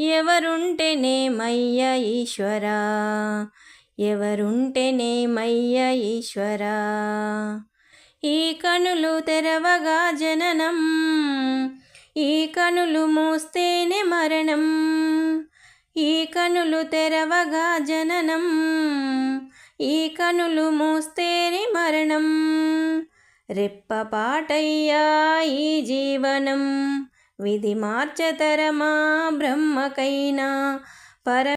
ఎవరుంటేనేమయ్య ఈశ్వరా? ఎవరుంటేనేమయ్య ఈశ్వరా? ఈ కనులు తెరవగా జననం ఈ కనులు మూస్తేనే మరణం. ఈ కనులు తెరవగా జననం ఈ కనులు మూస్తేనే మరణం. రెప్పపాటయ్యా ఈ జీవనం విధి మార్చతరమా బ్రహ్మకైనా పర